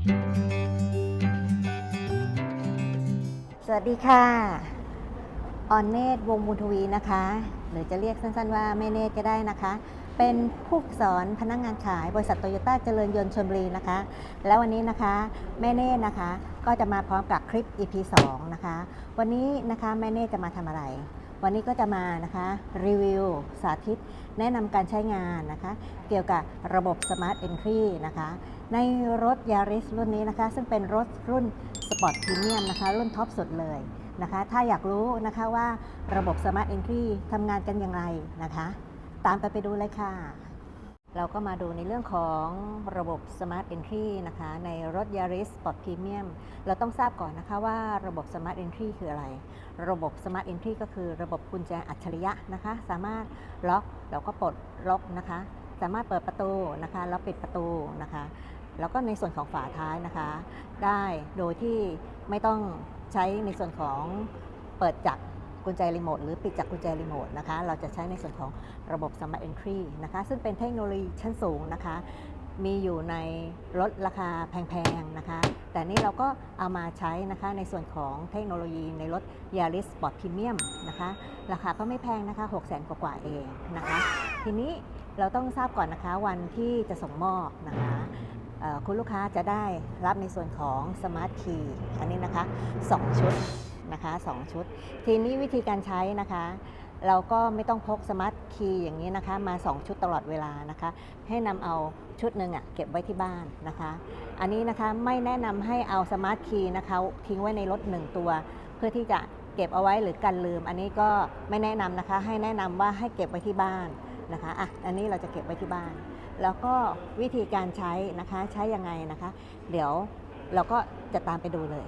สวัสดีค่ะ ออนเนตวงบุญทวีนะคะ หรือจะเรียกสั้นๆว่าแม่เนตก็ได้นะคะ เป็นผู้สอนพนักงานขายบริษัทโตโยต้าเจริญยนต์ชลบุรีนะคะ แล้ววันนี้นะคะแม่เนตนะคะ ก็จะมาพร้อมกับคลิป EP 2 นะคะ วันนี้นะคะแม่เนตจะมาทำอะไรวันนี้ก็จะมานะคะรีวิวสาธิตแนะนำการใช้งานนะคะ เกี่ยวกับระบบ Smart Entry นะคะ ในรถ Yaris รุ่นนี้นะคะ ซึ่งเป็นรถรุ่นสปอร์ตพรีเมียมนะคะ รุ่นท็อปสุดเลยนะคะ ถ้าอยากรู้นะคะว่าระบบ Smart Entry ทำงานกันอย่างไรนะคะ ตามไปไปดูเลยค่ะ เราก็มาดูในเรื่องของระบบ Smart Entry นะคะ ในรถ Yaris Sport Premium เราต้องทราบก่อนนะคะว่าระบบ Smart Entry คืออะไร ระบบ Smart Entry ก็คือระบบกุญแจอัจฉริยะนะคะ สามารถล็อกแล้วก็ปลดล็อกนะคะ สามารถเปิดประตูนะคะแล้วปิดประตูนะคะ แล้วก็ในส่วนของฝาท้ายนะคะ ได้โดยที่ไม่ต้องใช้ในส่วนของเปิดจากกุญแจรีโมทหรือปิดจากกุญแจรีโมทนะคะ เราจะใช้ในส่วนของระบบ Smart Entry นะคะ ซึ่งเป็นเทคโนโลยีชั้นสูงนะคะ มีอยู่ในรถราคาแพงๆนะคะ แต่นี่เราก็เอามาใช้นะคะในส่วนของเทคโนโลยีในรถ Yaris Sport Premium นะคะ ราคาก็ไม่แพงนะคะ 6 0 0 0 0 กว่าเองนะคะ ทีนี้เราต้องทราบก่อนนะคะวันที่จะส่งมอบนะคะ คุณลูกค้าจะได้รับในส่วนของ Smart Key อันนี้นะคะ 2 ชุดนะคะ2ชุด ทีนี้วิธีการใช้นะคะ เราก็ไม่ต้องพกสมาร์ทคีย์อย่างนี้นะคะมา 2 ชุดตลอดเวลานะคะ ให้นำเอาชุดหนึ่งอะเก็บไว้ที่บ้านนะคะ อันนี้นะคะไม่แนะนำให้เอาสมาร์ทคีย์นะคะทิ้งไว้ในรถ 1 ตัว เพื่อที่จะเก็บเอาไว้หรือกันลืม อันนี้ก็ไม่แนะนำนะคะ ให้แนะนำว่าให้เก็บไว้ที่บ้านนะคะอะอันนี้เราจะเก็บไว้ที่บ้าน แล้วก็วิธีการใช้นะคะใช้ยังไงนะคะ เดี๋ยวเราก็จะตามไปดูเลย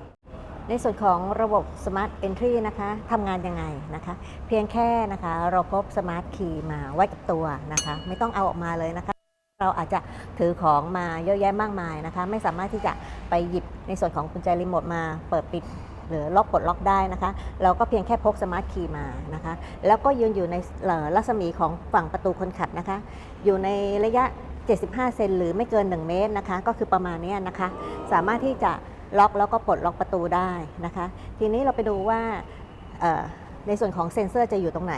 ในส่วนของระบบ Smart Entry นะคะทำงานยังไงนะคะ เพียงแค่นะคะเราพบ Smart Key มาไว้กับตัวนะคะ ไม่ต้องเอาออกมาเลยนะคะ เราอาจจะถือของมาเยอะแยะมากมายนะคะ ไม่สามารถที่จะไปหยิบในส่วนของกุญแจรีโมทมาเปิดปิด หรือล็อกปลดล็อกได้นะคะ เราก็เพียงแค่พกสมาร์ทคีย์มานะคะ แล้วก็ยืนอยู่ในรัศมีของฝั่งประตูคนขับนะคะ อยู่ในระยะ 75 เซนหรือไม่เกิน 1 เมตรนะคะ ก็คือประมาณนี้นะคะ สามารถที่จะล็อกแล้วก็ปลดล็อกประตูได้นะคะ ทีนี้เราไปดูว่าในส่วนของเซ็นเซอร์จะอยู่ตรงไหน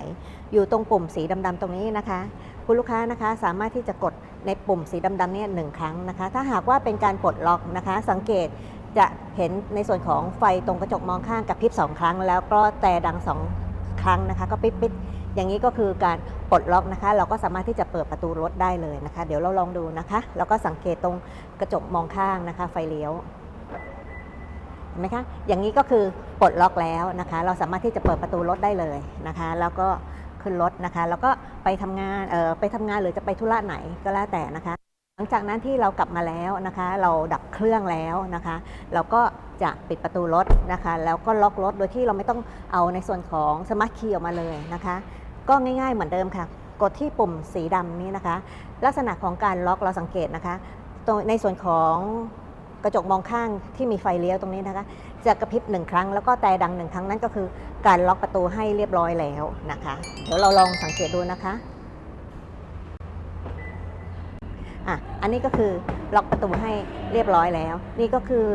อยู่ตรงปุ่มสีดำๆตรงนี้นะคะ คุณลูกค้านะคะสามารถที่จะกดในปุ่มสีดำๆเนี่ยหนึ่งครั้งนะคะ ถ้าหากว่าเป็นการปลดล็อกนะคะ สังเกต จะเห็นในส่วนของไฟตรงกระจกมองข้างกับพริบสองครั้ง แล้วก็แต่ดังสองครั้งนะคะ ก็ปิดปิดอย่างนี้ก็คือการปลดล็อกนะคะ เราก็สามารถที่จะเปิดประตูรถได้เลยนะคะ เดี๋ยวเราลองดูนะคะ แล้วก็สังเกตตรงกระจกมองข้างนะคะ ไฟเลี้ยวเห็นไหมคะอย่างนี้ก็คือปลดล็อกแล้วนะคะ เราสามารถที่จะเปิดประตูรถได้เลยนะคะ แล้วก็ขึ้นรถนะคะ แล้วก็ไปทำงานเอ่อไปทำงานหรือจะไปธุระไหนก็แล้วแต่นะคะ หลังจากนั้นที่เรากลับมาแล้วนะคะ เราดับเครื่องแล้วนะคะ เราก็จะปิดประตูรถนะคะ แล้วก็ล็อกรถโดยที่เราไม่ต้องเอาในส่วนของสมาร์ทคีย์ออกมาเลยนะคะ ก็ง่ายๆเหมือนเดิมค่ะ กดที่ปุ่มสีดำนี้นะคะ ลักษณะของการล็อกเราสังเกตนะคะตรงในส่วนของกระจกมองข้างที่มีไฟเลี้ยวตรงนี้นะคะ จะกระพริบหนึ่งครั้งแล้วก็แต่ดังหนึ่งครั้งนั่นก็คือ การล็อกประตูให้เรียบร้อยแล้วนะคะ เดี๋ยวเราลองสังเกตดูนะคะ อะอันนี้ก็คือล็อกประตูให้เรียบร้อยแล้ว นี่ก็คือ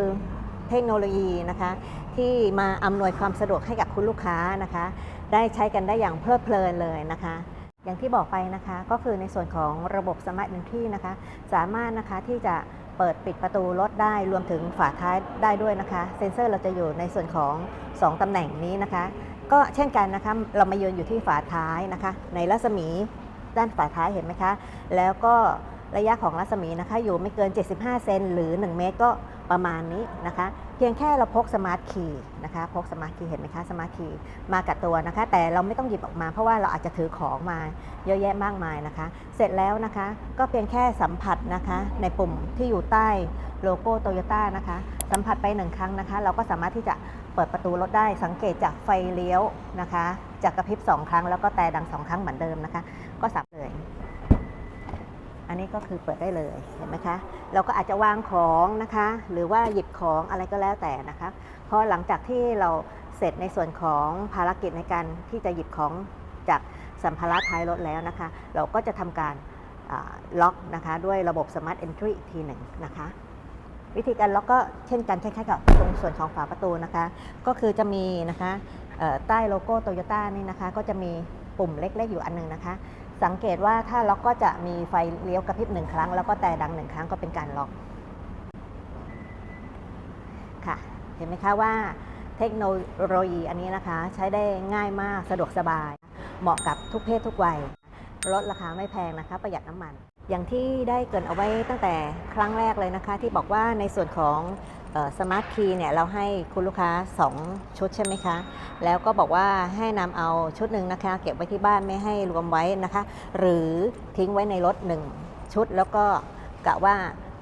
เทคโนโลยีนะคะที่มาอำนวยความสะดวกให้กับคุณลูกค้านะคะ ได้ใช้กันได้อย่างเพลิดเพลินเลยนะคะ อย่างที่บอกไปนะคะก็คือในส่วนของระบบ Smart Entry นะคะ สามารถนะคะที่จะเปิดปิดประตูรถได้รวมถึงฝาท้ายได้ด้วยนะคะ เซ็นเซอร์เราจะอยู่ในส่วนของ 2 ตำแหน่งนี้นะคะ ก็เช่นกันนะคะเรามายืนอยู่ที่ฝาท้ายนะคะ ในรัศมีด้านฝาท้ายเห็นไหมคะ แล้วก็ ระยะของรัศมีนะคะ อยู่ไม่เกิน 75 เซนหรือ 1 เมตรก็ประมาณนี้นะคะ เพียงแค่เราพกสมาร์ทคีย์นะคะพกสมาร์ทคีย์เห็นไหมคะสมาร์ทคีย์มากับตัวนะคะ แต่เราไม่ต้องหยิบออกมาเพราะว่าเราอาจจะถือของมาเยอะแยะมากมายนะคะ เสร็จแล้วนะคะ ก็เพียงแค่สัมผัสนะคะ ในปุ่มที่อยู่ใต้โลโก้โตโยต้านะคะ สัมผัสไปหนึ่งครั้งนะคะ เราก็สามารถที่จะเปิดประตูรถได้สังเกตจากไฟเลี้ยวนะคะ จากกระพริบสองครั้งแล้วก็แต่ดังสองครั้งเหมือนเดิมนะคะ ก็สับเลย อันนี้ก็คือเปิดได้เลยเห็นไหมคะ เราก็อาจจะวางของนะคะ หรือว่าหยิบของอะไรก็แล้วแต่นะคะเพราะหลังจากที่เราเสร็จในส่วนของภารกิจในการที่จะหยิบของจากสัมภาระท้ายรถแล้วนะคะ เราก็จะทำการล็อกนะคะด้วยระบบ Smart Entry อีกทีหนึ่งนะคะ วิธีการล็อกก็เช่นกันคล้ายๆกับตรงส่วนของฝาประตูนะคะ ก็คือจะมีนะคะใต้โลโก้โตโยต้านี่นะคะ ก็จะมีปุ่มเล็กๆอยู่อันหนึงนะคะ สังเกตว่าถ้าล็อกก็จะมีไฟเลี้ยวกระพริบหนึ่งครั้ง แล้วก็แต่ดังหนึ่งครั้งก็เป็นการล็อกค่ะ เห็นไหมคะว่าเทคโนโลยีอันนี้นะคะ ใช้ได้ง่ายมากสะดวกสบาย เหมาะกับทุกเพศทุกวัยลดราคาไม่แพงนะคะ ประหยัดน้ำมัน อย่างที่ได้เกินเอาไว้ตั้งแต่ครั้งแรกเลยนะคะ ที่บอกว่าในส่วนของ สมาร์ทคีย์เนี่ยเราให้คุณลูกค้า 2 ชุดใช่ไหมคะ แล้วก็บอกว่าให้นำเอาชุดหนึ่งนะคะ เก็บไว้ที่บ้านไม่ให้รวมไว้นะคะ หรือทิ้งไว้ในรถ 1 ชุด แล้วก็กะว่า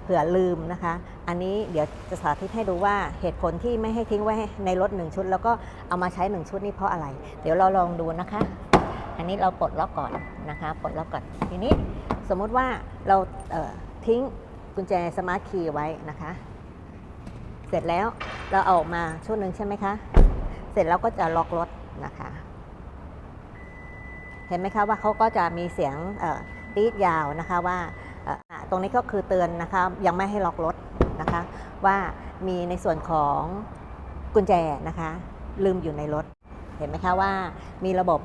เผื่อลืมนะคะ อันนี้เดี๋ยวจะสาธิตให้ดูว่าเหตุผลที่ไม่ให้ทิ้งไว้ในรถ 1 ชุด แล้วก็เอามาใช้ 1 ชุดนี่เพราะอะไร เดี๋ยวเราลองดูนะคะ อันนี้เราปลดล็อกก่อนนะคะปลดล็อกก่อนทีนี้สมมุติว่าเราเทิ้งกุญแจสมาร์ทคีย์ไว้นะคะ เสร็จแล้วเราเอาออกมาชุดหนึ่งใช่ไหมคะ เสร็จแล้วก็จะล็อกรถนะคะ เห็นไหมคะว่าเขาก็จะมีเสียงเอ่อตีดยาวนะคะว่าตรงนี้ก็คือเตือนนะคะยังไม่ให้ล็อกรถนะคะ ว่ามีในส่วนของกุญแจนะคะ ลืมอยู่ในรถ เห็นไหมคะว่ามีระบบ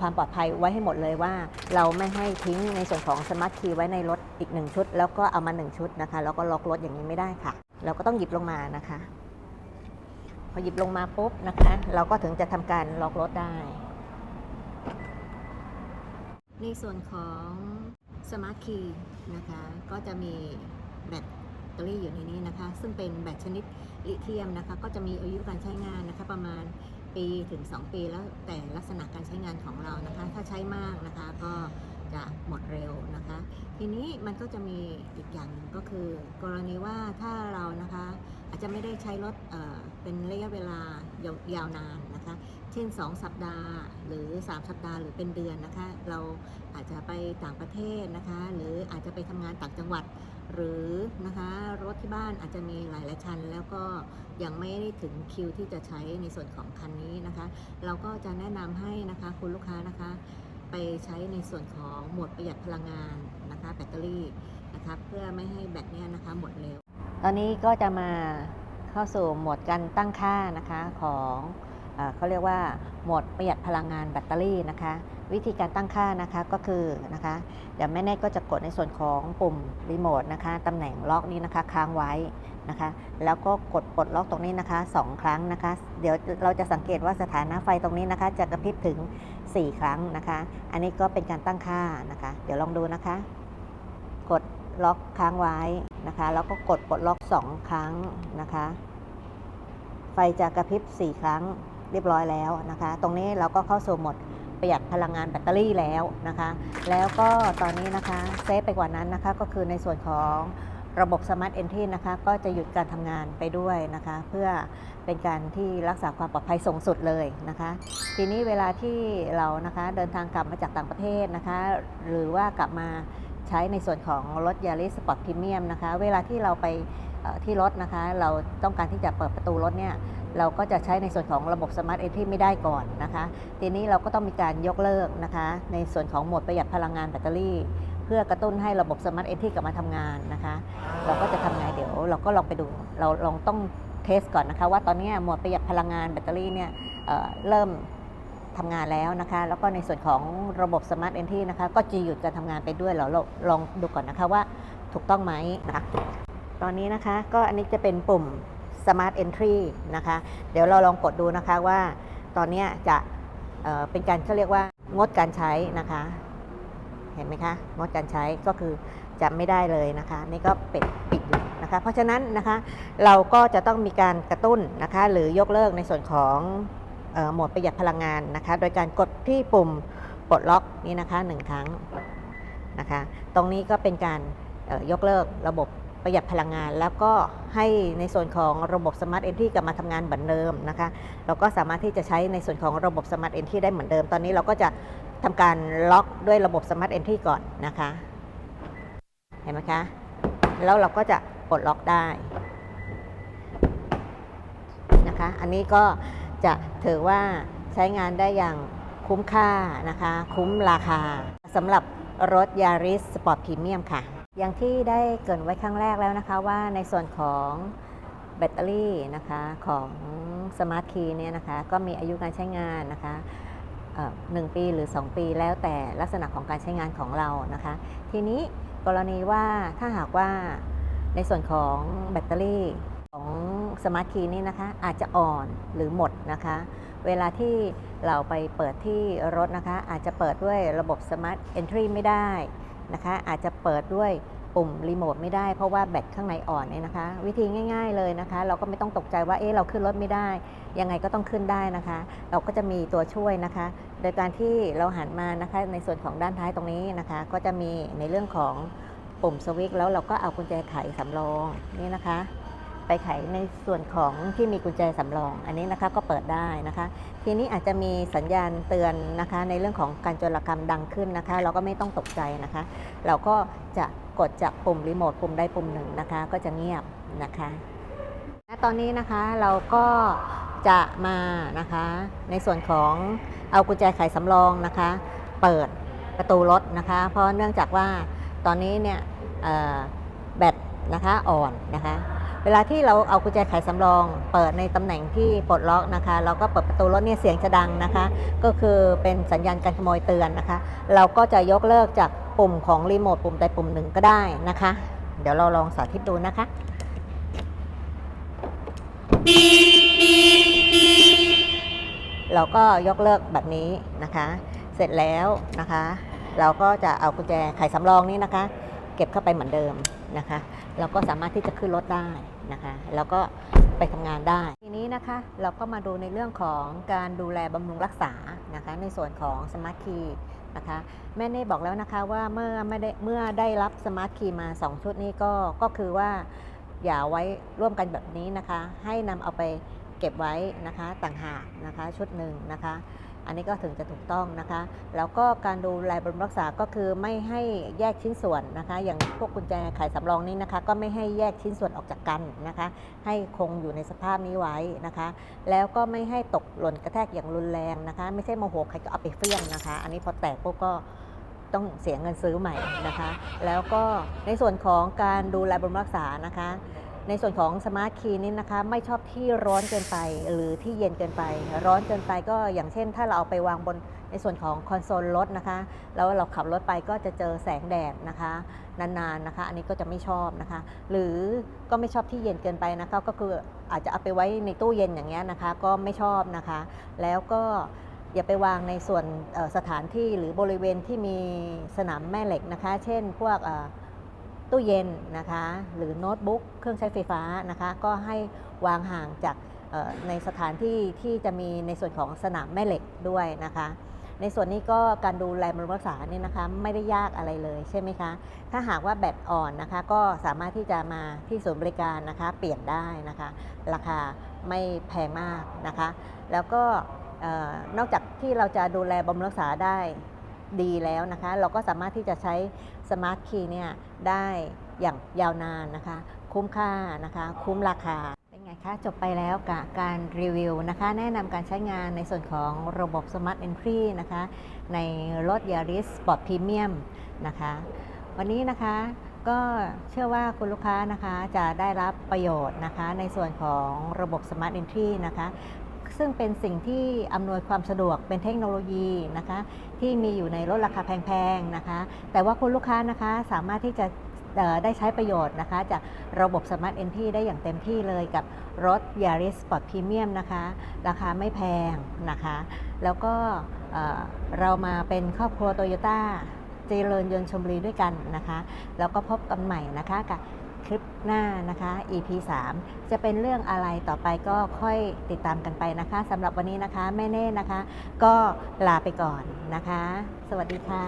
ความปลอดภัยไว้ให้หมดเลยว่า เราไม่ให้ทิ้งในส่วนของสมาร์ทคีย์ไว้ในรถอีกหนึ่งชุด แล้วก็เอามาหนึ่งชุดนะคะ แล้วก็ล็อกรถอย่างนี้ไม่ได้ค่ะ เราก็ต้องหยิบลงมานะคะ พอหยิบลงมาปุ๊บนะคะ เราก็ถึงจะทำการล็อกรถได้ ในส่วนของสมาร์ทคีย์นะคะ ก็จะมีแบตเตอรี่อยู่ในนี้นะคะ ซึ่งเป็นแบตชนิดลิเธียมนะคะ ก็จะมีอายุการใช้งานนะคะประมาณ ปีถึง 2 ปีแล้วแต่ลักษณะการใช้งานของเรานะคะ ถ้าใช้มากนะคะก็จะหมดเร็วนะคะ ทีนี้มันก็จะมีอีกอย่างหนึ่งก็คือ กรณีว่าถ้าเรานะคะอาจจะไม่ได้ใช้รถเเป็นระยะเวลายาวยาวนานนะคะ เช่น 2 สัปดาห์ หรือ 3 สัปดาห์หรือเป็นเดือนนะคะ เราอาจจะไปต่างประเทศนะคะ หรืออาจจะไปทำงานต่างจังหวัด หรือนะคะรถที่บ้านอาจจะมีหลายหลายคันแล้วก็ยังไม่ได้ถึงคิวที่จะใช้ในส่วนของคันนี้นะคะ เราก็จะแนะนำให้นะคะคุณลูกค้านะคะ ไปใช้ในส่วนของโหมดประหยัดพลังงานนะคะ แบตเตอรี่นะคะเพื่อไม่ให้แบตเนี่ยนะคะหมดเร็ว ตอนนี้ก็จะมาเข้าสู่โหมดการตั้งค่านะคะของเอเขาเรียกว่าโหมดประหยัดพลังงานแบตเตอรี่นะคะ วิธีการตั้งค่านะคะก็คือนะคะเดี๋ยวแม่เนตก็จะกดในส่วนของปุ่มรีโมทนะคะตำแหน่งล็อกนี้นะคะค้างไว้นะคะ แล้วก็กดปลดล็อกตรงนี้นะคะสองครั้งนะคะ เดี๋ยวเราจะสังเกตว่าสถานะไฟตรงนี้นะคะ จะกระพริบถึง 4 ครั้งนะคะ อันนี้ก็เป็นการตั้งค่านะคะ เดี๋ยวลองดูนะคะ กดล็อกค้างไว้นะคะ แล้วก็กดปลดล็อก 2 ครั้งนะคะ ไฟจะกระพริบ 4 ครั้งเรียบร้อยแล้วนะคะ ตรงนี้เราก็เข้าสู่โหมด ประหยัดพลังงานแบตเตอรี่แล้วนะคะ แล้วก็ตอนนี้นะคะเซฟไปกว่านั้นนะคะ ก็คือในส่วนของระบบ Smart Entry นะคะ ก็จะหยุดการทำงานไปด้วยนะคะ เพื่อเป็นการที่รักษาความปลอดภัยสูงสุดเลยนะคะ ทีนี้เวลาที่เรานะคะเดินทางกลับมาจากต่างประเทศนะคะ หรือว่ากลับมาใช้ในส่วนของรถยาริสปอร์ตพรีเมียมนะคะ เวลาที่เราไปที่รถนะคะ เราต้องการที่จะเปิดประตูรถเนี่ย เราก็จะใช้ในส่วนของระบบ Smart Entry ไม่ได้ก่อนนะคะ ทีนี้เราก็ต้องมีการยกเลิกนะคะ ในส่วนของโหมดประหยัดพลังงานแบตเตอรี่ เพื่อกระตุ้นให้ระบบ Smart Entry กลับมาทำงานนะคะ เราก็จะทำไงเดี๋ยว เราก็ลองไปดูเราลองต้องเทสก่อนนะคะ ว่าตอนนี้โหมดประหยัดพลังงานแบตเตอรี่เนี่ยเเริ่มทำงานแล้วนะคะ แล้วก็ในส่วนของระบบ Smart Entry นะคะ ก็จะหยุดการทำงานไปด้วยเราเราลองดูก่อนนะคะว่าถูกต้องไหมนะคะ ตอนนี้นะคะก็อันนี้จะเป็นปุ่ม Smart Entry นะคะ เดี๋ยวเราลองกดดูนะคะว่าตอนนี้จะเเป็นการเขาเรียกว่างดการใช้นะคะ เห็นไหมคะ งดการใช้ก็คือจะไม่ได้เลยนะคะ นี่ก็ปิดปิดอยู่นะคะ เพราะฉะนั้นนะคะเราก็จะต้องมีการกระตุ้นนะคะ หรือยกเลิกในส่วนของโหมดประหยัดพลังงานนะคะ โดยการกดที่ปุ่มปลดล็อกนี้นะคะหนึ่งครั้งนะคะ ตรงนี้ก็เป็นการยกเลิกระบบ ประหยัดพลังงาน แล้วก็ให้ในส่วนของระบบ Smart Entry กลับมาทำงานเหมือนเดิมนะคะเราก็สามารถที่จะใช้ในส่วนของระบบ Smart Entry ได้เหมือนเดิม ตอนนี้เราก็จะทำการล็อกด้วยระบบ Smart Entry ก่อนนะคะ เห็นไหมคะ แล้วเราก็จะปลดล็อกได้นะคะอันนี้ก็จะถือว่าใช้งานได้อย่างคุ้มค่านะคะ คุ้มราคาสำหรับรถยาริสสปอร์ตพรีเมียมค่ะ อย่างที่ได้เกรินไว้ครั้งแรกแล้วนะคะว่าในส่วนของแบตเตอรี่นะคะของสมาร์ทคีย์เนี่ยนะคะก็มีอายุการใช้งานนะคะหนึ่งปีหรือ 2 ปีแล้วแต่ลักษณะของการใช้งานของเรานะคะ ทีนี้กรณีว่าถ้าหากว่าในส่วนของแบตเตอรี่ของสมาร์ทคีย์นี่นะคะอาจจะอ่อนหรือหมดนะคะ เวลาที่เราไปเปิดที่รถนะคะ อาจจะเปิดด้วยระบบ Smart Entry ไม่ได้ นะคะ อาจจะเปิดด้วยปุ่มรีโมทไม่ได้เพราะว่าแบตข้างในอ่อนเนี่ยนะคะ วิธีง่าย ๆเลยนะคะ เราก็ไม่ต้องตกใจว่าเอ๊ะเราขึ้นรถไม่ได้ ยังไงก็ต้องขึ้นได้นะคะ เราก็จะมีตัวช่วยนะคะ โดยการที่เราหันมานะคะในส่วนของด้านท้ายตรงนี้นะคะ ก็จะมีในเรื่องของปุ่มสวิตช์แล้วเราก็เอากุญแจไขสำรองนี่นะคะ ไปไขในส่วนของที่มีกุญแจสำรอง อันนี้นะคะก็เปิดได้นะคะ ทีนี้อาจจะมีสัญญาณเตือนนะคะ ในเรื่องของการโจรกรรมดังขึ้นนะคะ เราก็ไม่ต้องตกใจนะคะ เราก็จะกดจากปุ่มรีโมทปุ่มใดปุ่มหนึ่งนะคะ ก็จะเงียบนะคะณตอนนี้นะคะเราก็จะมานะคะ ในส่วนของเอากุญแจไขสำรองนะคะ เปิดประตูรถนะคะ เพราะเนื่องจากว่าตอนนี้เนี่ยแบตนะคะอ่อนนะคะ เวลาที่เราเอากุญแจไขสำรอง เปิดในตำแหน่งที่ปลดล็อกนะคะ เราก็เปิดประตูรถเนี่ยเสียงจะดังนะคะ ก็คือเป็นสัญญาณการขโมยเตือนนะคะ เราก็จะยกเลิกจากปุ่มของรีโมทปุ่มใดปุ่มหนึ่งก็ได้นะคะ เดี๋ยวเราลองสาธิตดูนะคะเราก็ยกเลิกแบบนี้นะคะ เสร็จแล้วนะคะ เราก็จะเอากุญแจไขสำรองนี้นะคะ เก็บเข้าไปเหมือนเดิมนะคะ เราก็สามารถที่จะขึ้นรถได้ นะคะ แล้วก็ไปทำงานได้ ทีนี้นะคะเราก็มาดูในเรื่องของการดูแลบำรุงรักษานะคะในส่วนของสมาร์ทคีนะคะแม่เน่บอกแล้วนะคะว่าเมื่อไม่ได้เมื่อได้รับสมาร์ทคีมา 2 ชุดนี้ก็ก็คือว่าอย่าไว้ร่วมกันแบบนี้นะคะ ให้นำเอาไปเก็บไว้นะคะต่างหากนะคะชุดหนึ่งนะคะ อันนี้ก็ถึงจะถูกต้องนะคะ แล้วก็การดูแลบำรุงรักษาก็คือไม่ให้แยกชิ้นส่วนนะคะ อย่างพวกกุญแจไขสำรองนี้นะคะ ก็ไม่ให้แยกชิ้นส่วนออกจากกันนะคะ ให้คงอยู่ในสภาพนี้ไว้นะคะ แล้วก็ไม่ให้ตกหล่นกระแทกอย่างรุนแรงนะคะ ไม่ใช่โมโหใครก็เอาไปเฟี้ยงนะคะ อันนี้พอแตกปุ๊บก็ต้องเสียเงินซื้อใหม่นะคะ แล้วก็ในส่วนของการดูแลบำรุงรักษานะคะ ในส่วนของสมาร์ทคีย์นี้นะคะไม่ชอบที่ร้อนเกินไปหรือที่เย็นเกินไป ร้อนเกินไปก็อย่างเช่น ถ้าเราเอาไปวางบนในส่วนของคอนโซลรถนะคะ แล้วเราขับรถไปก็จะเจอแสงแดดนะคะ นานๆนะคะ อันนี้ก็จะไม่ชอบนะคะ หรือก็ไม่ชอบที่เย็นเกินไปนะคะ ก็คืออาจจะเอาไปไว้ในตู้เย็นอย่างเงี้ยนะคะ ก็ไม่ชอบนะคะ แล้วก็อย่าไปวางในส่วนสถานที่หรือบริเวณที่มีสนามแม่เหล็กนะคะ เช่นพวกตู้เย็นนะคะ หรือโน้ตบุ๊ก เครื่องใช้ไฟฟ้านะคะ ก็ให้วางห่างจากในสถานที่ที่จะมีในส่วนของสนามแม่เหล็กด้วยนะคะ ในส่วนนี้ก็การดูแลบำรุงรักษาเนี่ยนะคะไม่ได้ยากอะไรเลยใช่ไหมคะ ถ้าหากว่าแบตอ่อนนะคะ ก็สามารถที่จะมาที่ศูนย์บริการนะคะ เปลี่ยนได้นะคะ ราคาไม่แพงมากนะคะ แล้วก็นอกจากที่เราจะดูแลบำรุงรักษาได้ดีแล้วนะคะ เราก็สามารถที่จะใช้สมาร์ทคีย์เนี่ยได้อย่างยาวนานนะคะ คุ้มค่านะคะ คุ้มราคา เป็นไงคะ จบไปแล้วกับการรีวิวนะคะ แนะนำการใช้งานในส่วนของระบบ Smart Entry นะคะ ในรถ Yaris Sport Premium นะคะ วันนี้นะคะก็เชื่อว่าคุณลูกค้านะคะจะได้รับประโยชน์นะคะในส่วนของระบบ Smart Entry นะคะซึ่งเป็นสิ่งที่อำนวยความสะดวกเป็นเทคโนโลยีนะคะ ที่มีอยู่ในรถราคาแพงๆนะคะ แต่ว่าคุณลูกค้านะคะสามารถที่จะ ได้ใช้ประโยชน์นะคะ จากระบบ Smart Entry ได้อย่างเต็มที่เลยกับรถ Yaris Sport Premium นะคะ ราคาไม่แพงนะคะ แล้วก็เรามาเป็นครอบครัวโตโยต้าเจริญยนต์ชมรีด้วยกันนะคะ แล้วก็พบกันใหม่นะคะกับคลิปหน้านะคะ EP 3 จะเป็นเรื่องอะไรต่อไปก็ค่อยติดตามกันไปนะคะสำหรับวันนี้นะคะแม่เน่นะคะ ก็ลาไปก่อนนะคะ สวัสดีค่ะ